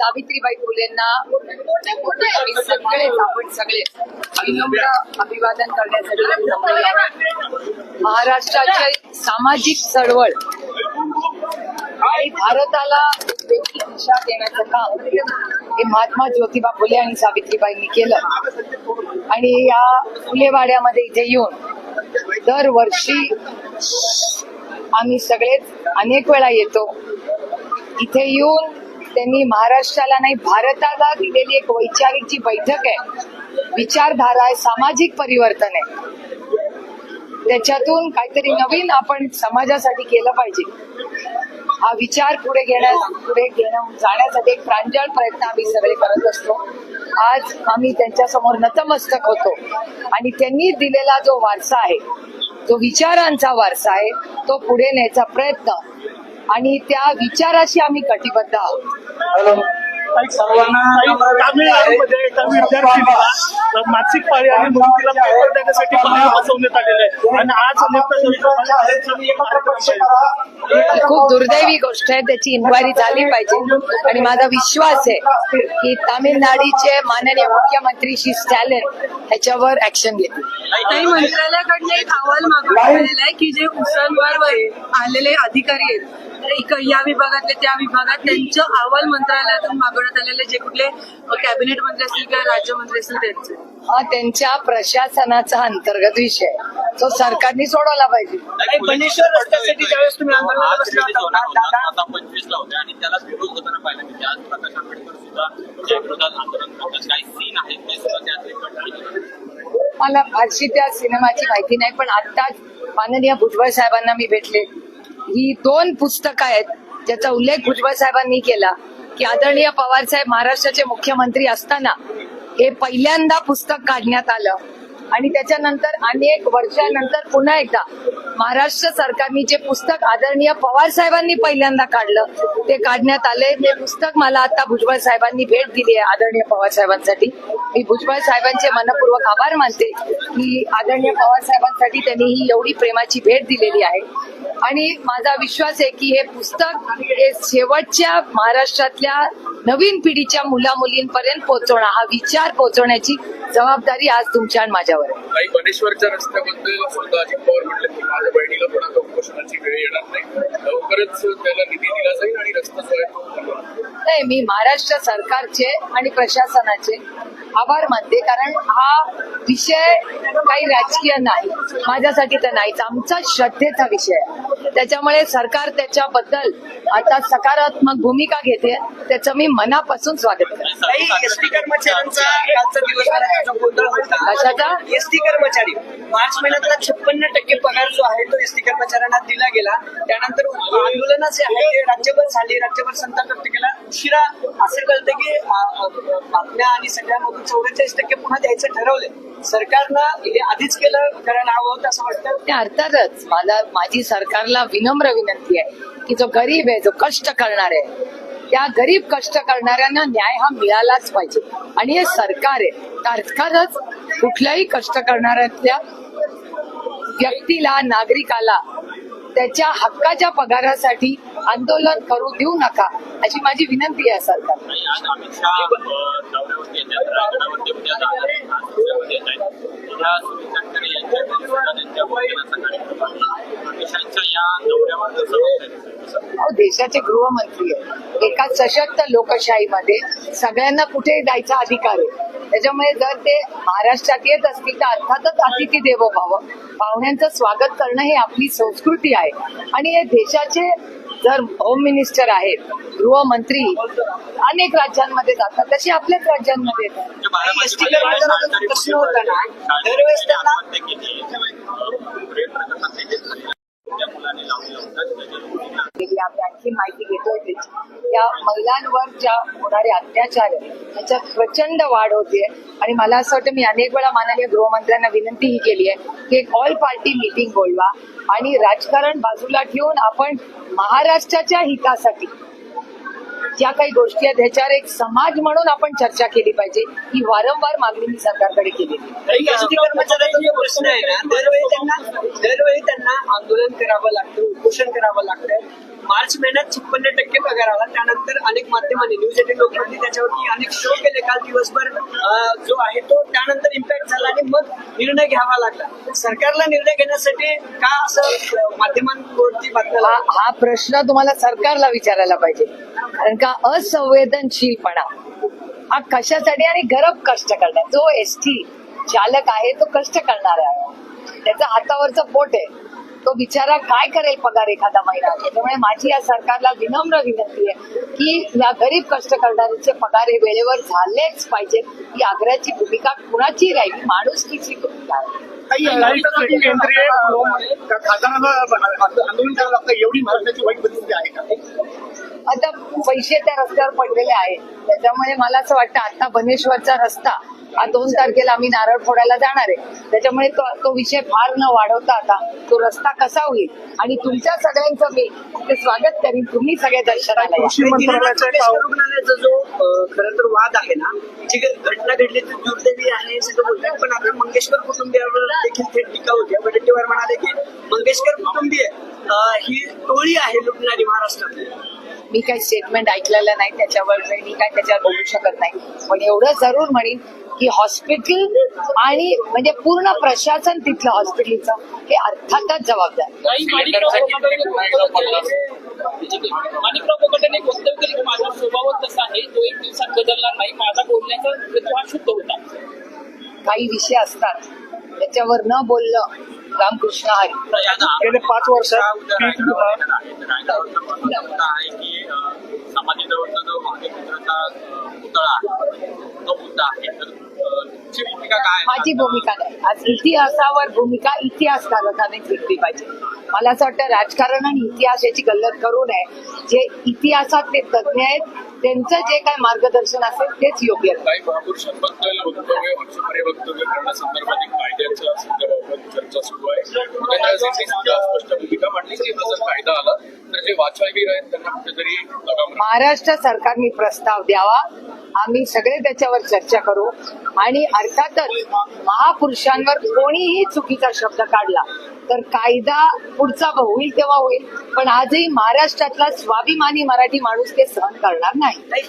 सावित्रीबाई फुलेंना सगळे आपण सगळे? विनम्र अभिवादन करण्यासाठी महाराष्ट्राची सामाजिक चळवळ. आणि भारताला वेगळी दिशा देण्याचं काम हे महात्मा ज्योतिबा फुले आणि सावित्रीबाईंनी केलं. आणि या फुलेवाड्यामध्ये इथे येऊन दरवर्षी आम्ही सगळेच अनेक वेळा येतो. इथे येऊन त्यांनी महाराष्ट्राला नाही भारताला दिलेली एक वैचारिक जी बैठक आहे विचारधारा आहे सामाजिक परिवर्तन आहे. त्याच्यातून काहीतरी नवीन आपण समाजासाठी केलं पाहिजे. हा विचार पुढे घेण्या पुढे घेणं जाण्यासाठी एक प्रांजळ प्रयत्न आम्ही सगळे करत असतो. आज आम्ही त्यांच्यासमोर नतमस्तक होतो आणि त्यांनी दिलेला जो वारसा आहे जो विचारांचा वारसा आहे तो पुढे न्यायचा प्रयत्न आणि त्या विचाराशी आम्ही कटिबद्ध आहोत. सर्वांना मासिक पाळी आणि तिला पेपर देण्यासाठी बाहेर बसवण्यात आलेलं आहे. आणि आज खूप दुर्दैवी गोष्ट आहे त्याची इन्क्वायरी झाली पाहिजे. आणि माझा विश्वास आहे की तामिळनाडूचे माननीय मुख्यमंत्री श्री स्टॅलिन ह्याच्यावर ऍक्शन घेतील. काही मंत्रालयाकडनं एक अहवाल मागवण्यात आलेला आहे की जे उसांवर वर आलेले अधिकारी आहेत या विभागातले त्या विभागात त्यांचं अहवाल मंत्रालयातून मागवण्यात आलेले जे कुठले कॅबिनेट मंत्री असतील किंवा राज्यमंत्री असतील त्यांचे. हा त्यांच्या प्रशासनाचा अंतर्गत विषय. तो सरकारने सोडवला पाहिजे. बनेश्वर रस्त्यासाठी ज्यावेळेस तुम्ही आंदोलनाला बसला होता दादा. आता पंचवीस ला होते आणि त्याला विरोध होताना पाहिलं म्हणजे आज प्रकाश आंबेडकर सुद्धा त्या विरोधात आंदोलन करतात. काही सीन आहेत ते सुद्धा त्यात रेकॉर्ड केले मला फारशी त्या सिनेमाची माहिती नाही पण आत्ताच माननीय भुजबळ साहेबांना मी भेटले. ही दोन पुस्तकं आहेत ज्याचा उल्लेख भुजबळ साहेबांनी केला. की आदरणीय पवार साहेब महाराष्ट्राचे मुख्यमंत्री असताना हे पहिल्यांदा पुस्तक काढण्यात आलं. आणि त्याच्यानंतर अनेक वर्षानंतर पुन्हा एकदा महाराष्ट्र सरकारने जे पुस्तक आदरणीय पवार साहेबांनी पहिल्यांदा काढलं ते काढण्यात आले ते पुस्तक मला आता भुजबळ साहेबांनी भेट दिली आहे आदरणीय पवार साहेबांसाठी. मी भुजबळ साहेबांचे मनपूर्वक आभार मानते की आदरणीय पवार साहेबांसाठी त्यांनी ही एवढी प्रेमाची भेट दिलेली आहे. आणि माझा विश्वास आहे की हे पुस्तक हे शेवटच्या महाराष्ट्रातल्या नवीन पिढीच्या मुला मुलींपर्यंत पोहोचवणं हा विचार पोहोचवण्याची जबाबदारी आज तुमच्या आणि माझ्यावर आहे. काही बनेश्वरच्या रस्त्याबद्दल स्वतः अजित पवार म्हटले की माझ्या बहिणीला पण आता उपोषणाची वेळ येणार नाही. लवकरच त्याला निधी दिला जाईल आणि रस्ता नाही मी महाराष्ट्र सरकारचे आणि प्रशासनाचे आभार मानते कारण हा विषय काही राजकीय नाही. माझ्यासाठी तर नाहीच आमचा श्रद्धेचा विषय आहे. त्याच्यामुळे सरकार त्याच्याबद्दल आता सकारात्मक भूमिका घेते त्याचं मी मनापासून स्वागत करते. काही एसटी कर्मचाऱ्यांचा कालचा कशाचा? एसटी कर्मचारी. मार्च महिन्यातला छप्पन्न टक्के पगार जो आहे तो एसटी कर्मचाऱ्यांना दिला गेला. त्यानंतर आंदोलन जे आहे ते राज्यभर झाले. राज्यभर संताप व्यक्त केला. उशिरा असं कळतं की बातम्या आणि सगळ्यामधून चौवेचाळीस टक्के पुन्हा द्यायचं ठरवलंय. सरकारनं हे आधीच केलं करायला हवं होतं असं वाटतं. अर्थातच मला माझी सरकारला विनम्र विनंती आहे की जो गरीब आहे जो कष्ट करणार आहे त्या गरीब कष्ट करणाऱ्यांना न्याय हा मिळालाच पाहिजे. आणि हे सरकार आहे. तर अर्थातच कुठल्याही कष्ट करणाऱ्यातल्या व्यक्तीला नागरिकाला त्याच्या हक्काच्या पगारासाठी आंदोलन करू देऊ नका अशी माझी विनंती आहे सरकार अहो देशाचे गृहमंत्री आहे एका सशक्त लोकशाहीमध्ये सगळ्यांना कुठे जायचा अधिकार आहे? त्याच्यामुळे जर ते महाराष्ट्रात येत असतील तर अर्थातच अतिथी देवो भाव. पाहुण्यांचं स्वागत करणं हे आपली संस्कृती आहे. आणि हे देशाचे जर होम मिनिस्टर आहेत गृहमंत्री अनेक राज्यांमध्ये जातात. तसे आपल्याच राज्यांमध्ये येतात. प्रश्न होता ना, दरवेळेस त्यांना- आम्ही आणखी माहिती घेतोय त्याची या महिलांवर ज्या होणारे अत्याचार आहे त्याच्यात प्रचंड वाढ होते आणि मला असं वाटतं मी अनेक वेळा माननीय गृहमंत्र्यांना विनंतीही केली आहे की एक ऑल पार्टी मीटिंग बोलवा. आणि राजकारण बाजूला ठेवून आपण महाराष्ट्राच्या हितासाठी ज्या काही गोष्टी आहेत ह्याच्यावर एक समाज म्हणून आपण चर्चा केली पाहिजे. ही वारंवार मागणी मी सरकारकडे केली कर्मचाऱ्यांचा प्रश्न आहे ना दरवेळी त्यांना दरवेळी त्यांना आंदोलन करावं लागतं उपोषण करावं लागतं. मार्च महिन्यात छप्पन्न टक्के पगार आला. त्यानंतर अनेक माध्यमांनी न्यूज एटीन लोकमतनी त्याच्यावरती अनेक शो केले. काल दिवसभर जो आहे तो त्यानंतर इम्पॅक्ट झाला आणि मग निर्णय घ्यावा लागला. सरकारला निर्णय घेण्यासाठी का असं माध्यमांवरती बातम्या हा प्रश्न तुम्हाला सरकारला विचारायला पाहिजे. कारण का असंवेदनशीलपणा हा कशासाठी आणि गरब कष्ट करणार जो एस टी चालक आहे तो कष्ट करणार आहे. त्याचा हातावरचं पोट आहे. तो बिचारा काय करेल पगार एखादा महिना? त्याच्यामुळे माझी या सरकारला विनम्र विनंती आहे की या गरीब कष्ट करणाऱ्यांचे पगार हे वेळेवर झालेच पाहिजेत. ही आग्र्याची भूमिका कुणाची राहिली? माणुसकीची भूमिका आहे. काही केंद्रीय खासदारांना आंदोलन करावं लागतं. एवढी महाराष्ट्राची वाईट परिस्थिती आहे का? आता पैसे त्या रस्त्यावर पडलेले आहेत. त्याच्यामुळे मला असं वाटतं आता बनेश्वरचा रस्ता दोन तारखेला आम्ही नारळ फोडायला जाणार आहे. त्याच्यामुळे तो तो विषय फार न वाढवता आता तो रस्ता कसा होईल? आणि तुमच्या सगळ्यांचं मी ते स्वागत करीन. तुम्ही सगळे दर्शनाला रुग्णालयाचा जो खरं तर वाद आहे ना जी घटना घडली ती दुर्दैवी आहे बोलतात पण आता मंगेशकर कुटुंबियावर देखील थेट टीका होती. वडेट्टीवार म्हणाले की मंगेशकर कुटुंबीय ही टोळी आहे लुटणारी महाराष्ट्रातली. मी काही स्टेटमेंट ऐकलेलं नाही त्याच्यावर मी काय त्याच्यावर बोलू शकत नाही. पण एवढं जरूर म्हणेन की हॉस्पिटल आणि म्हणजे पूर्ण प्रशासन तिथलं हॉस्पिटलचं हे अर्थातच जबाबदार. माणिकराव कोकाटेने एक वक्तव्य केलं की माझा स्वभावच तसा आहे तो एक दिवसात नाही. माझा बोलण्याचा हेतू हा शुद्ध होता. काही विषय असतात. त्याच्यावर न बोललं रामकृष्ण हरी. गेले पाच वर्षात जो अं, पुतळा आहे तो मुद्दा आहे. तर तुमची भूमिका काय? माझी भूमिका नाही. आज इतिहासावर भूमिका इतिहासकारांनीच घेतली पाहिजे. मला असं वाटतं राजकारण आणि इतिहास याची गल्लत करू नये. जे इतिहासातले तज्ज्ञ आहेत त्यांचं जे काय मार्गदर्शन असेल तेच योग्य. काही महापुरुषांबद्दल वक्तव्य वक्तव्य करण्यासंदर्भात कायद्याच्या संदर्भात चर्चा सुरू आहे. स्पष्ट भूमिका मांडली की जर कायदा आला तर जे आहेत त्यांना कुठेतरी महाराष्ट्र सरकारने प्रस्ताव द्यावा. आम्ही सगळे त्याच्यावर चर्चा करू. आणि अर्थातच महापुरुषांवर कोणीही चुकीचा शब्द काढला तर कायदा पुढचा होईल तेव्हा होईल. पण आजही महाराष्ट्रातला स्वाभिमानी मराठी माणूस ते सहन करणार नाही. काही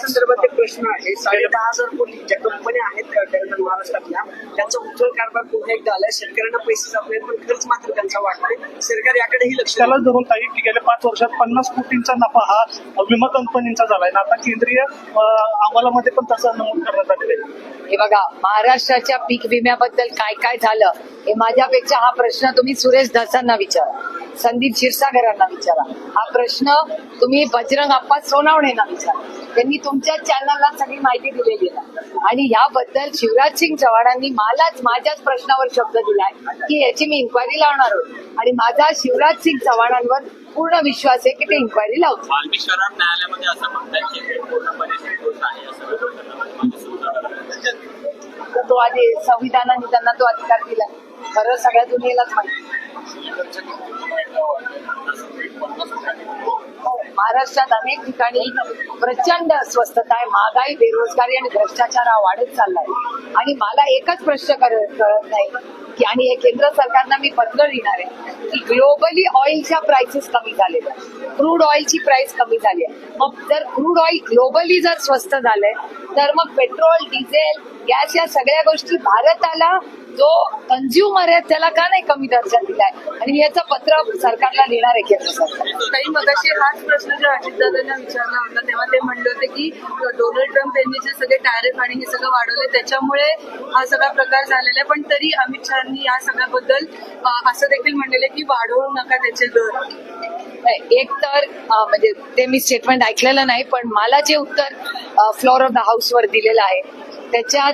संदर्भात प्रश्न आहे. साडे दहा हजार कोटी ज्या कंपन्या आहेत महाराष्ट्रातल्या त्यांचा उचल कारभार पुन्हा एकदा आलाय. शेतकऱ्यांना पैसे जात नाहीत पण खर्च मात्र त्यांचा वाटतोय सरकार याकडेही लक्ष त्याला. धरून ताई की गेल्या पाच वर्षात पन्नास कोटींचा नफा हा विमा कंपनींचा झालाय. ना आता केंद्रीय अहवालामध्ये पण तसं नमूद करण्यात आलेलं आहे. हे बघा महाराष्ट्राच्या पीक विम्याबद्दल काय काय झालं? हे माझ्यापेक्षा हा प्रश्न तुम्ही सुरेश धसांना विचारा. संदीप क्षीरसागरांना विचारा. हा प्रश्न तुम्ही बजरंग अप्पा सोनावणेंना विचारा. त्यांनी तुमच्या चॅनलला सगळी माहिती दिलेली आहे. आणि याबद्दल शिवराज सिंग चव्हाणांनी मलाच माझ्याच प्रश्नावर शब्द दिलाय की याची मी इन्क्वायरी लावणार आहोत. आणि माझा शिवराज सिंग चव्हाणांवर पूर्ण विश्वास आहे की ते इन्क्वायरी शरण न्यायालयामध्ये असं म्हणतात की तो आधी संविधानाने त्यांना तो अधिकार दिला खरं सगळ्या दुनियेलाच माहिती. महाराष्ट्रात अनेक ठिकाणी प्रचंड अस्वस्थता आहे. महागाई बेरोजगारी आणि भ्रष्टाचार हा वाढत चाललाय. आणि मला एकच प्रश्न कळत नाही की आणि हे केंद्र सरकारना मी पत्र लिहिणार आहे की ग्लोबली ऑइलच्या प्राइसेस कमी झालेल्या क्रूड ऑइलची प्राइस कमी झाली आहे. मग जर क्रूड ऑइल ग्लोबली जर स्वस्त झालंय तर मग पेट्रोल डिझेल गॅस या सगळ्या गोष्टी भारताला जो कन्झ्युमर आहे त्याला का नाही कमी दर्जा दिलाय आणि याचं पत्र सरकारला लिहिणार आहे केंद्र सरकार. काही मगाशी हाच प्रश्न जो अजितदादांना विचारला होता तेव्हा ते म्हणले होते की डोनाल्ड ट्रम्प यांनी जे सगळे टॅरिफ आणि हे सगळं वाढवले त्याच्यामुळे हा सगळा प्रकार झालेला आहे. पण तरी अमित शहानी या सगळ्याबद्दल असं देखील म्हणलेलं की वाढवू नका त्याचे दर. एक तर म्हणजे ते मी स्टेटमेंट ऐकलेलं नाही पण मला जे उत्तर फ्लोअर ऑफ द हाऊस वर दिलेलं आहे त्याच्यात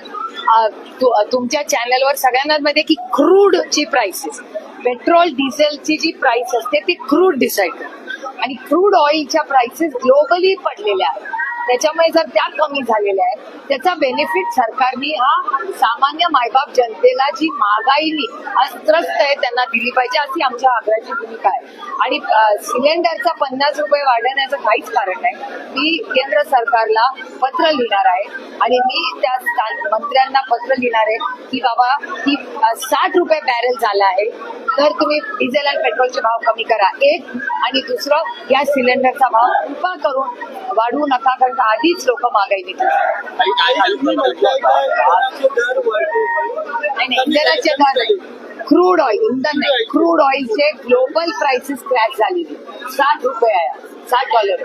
तुमच्या चॅनलवर सगळ्यांना माहिती की क्रूड ची प्राइसेस पेट्रोल डिझेलची जी प्राइस असते ती क्रूड डिसाईड करते. आणि क्रूड ऑइलच्या प्राइसेस ग्लोबली पडलेल्या आहेत. त्याच्यामुळे जर त्या कमी झालेल्या आहेत त्याचा बेनिफिट सरकारने हा सामान्य मायबाप जनतेला जी महागाईनी अस्त्रस्त त्रस्त आहे त्यांना दिली पाहिजे अशी आमच्या आग्रहाची भूमिका आहे. आणि सिलेंडरचा पन्नास रुपये वाढवण्याचं काहीच कारण नाही. मी केंद्र सरकारला पत्र लिहिणार आहे आणि मी त्या मंत्र्यांना पत्र लिहिणार आहे की बाबा की साठ रुपये बॅरेल झाला आहे. तर तुम्ही डिझेल आणि पेट्रोलचे भाव कमी करा. एक आणि दुसरं गॅस सिलेंडरचा भाव कृपा करून वाढवू नका कारण का आधीच लोक काय? नाही इंधनाचे दर नाही. क्रूड ऑइल इंधन नाही. क्रूड ऑइलचे ग्लोबल प्राइसेस क्रॅश झालेली. साठ रुपये आहे. साठ डॉलर.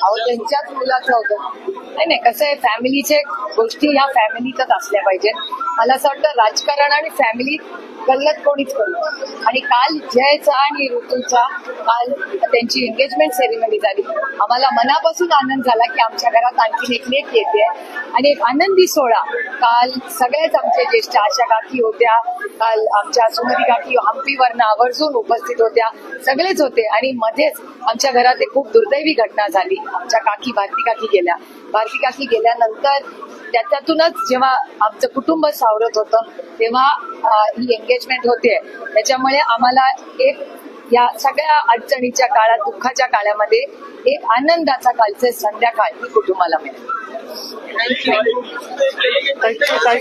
अहो त्यांच्याच मुलाचं होतं. नाही नाही कसं आहे फॅमिलीचे गोष्टी ह्या फॅमिलीतच असल्या पाहिजेत. मला असं वाटतं राजकारण आणि फॅमिली गल्लत कोणीच करू आणि काल जयचा आणि ऋतूचा काल त्यांची एंगेजमेंट सेरेमनी झाली. आम्हाला मनापासून आनंद झाला की आमच्या घरात आणखी एक लेख येते आणि एक आनंदी सोहळा. काल सगळ्याच आमचे ज्येष्ठ आशा काकी होत्या. काल आमच्या सुमती काकी हम्पीवरनं आवर्जून उपस्थित होत्या. सगळेच होते. आणि मध्येच आमच्या घरात एक खूप दुर्दैवी घटना झाली. आमच्या काकी भारती काकी गेल्या. भारती काकी गेल्यानंतर त्याच्यातूनच जेव्हा आमचं कुटुंब सावरत होतं तेव्हा ही एंगेजमेंट होते त्याच्यामुळे आम्हाला एक या सगळ्या अडचणीच्या काळात दुःखाच्या काळामध्ये एक आनंदाचा कालचे संध्याकाळ ही कुटुंबाला मिळेल. काही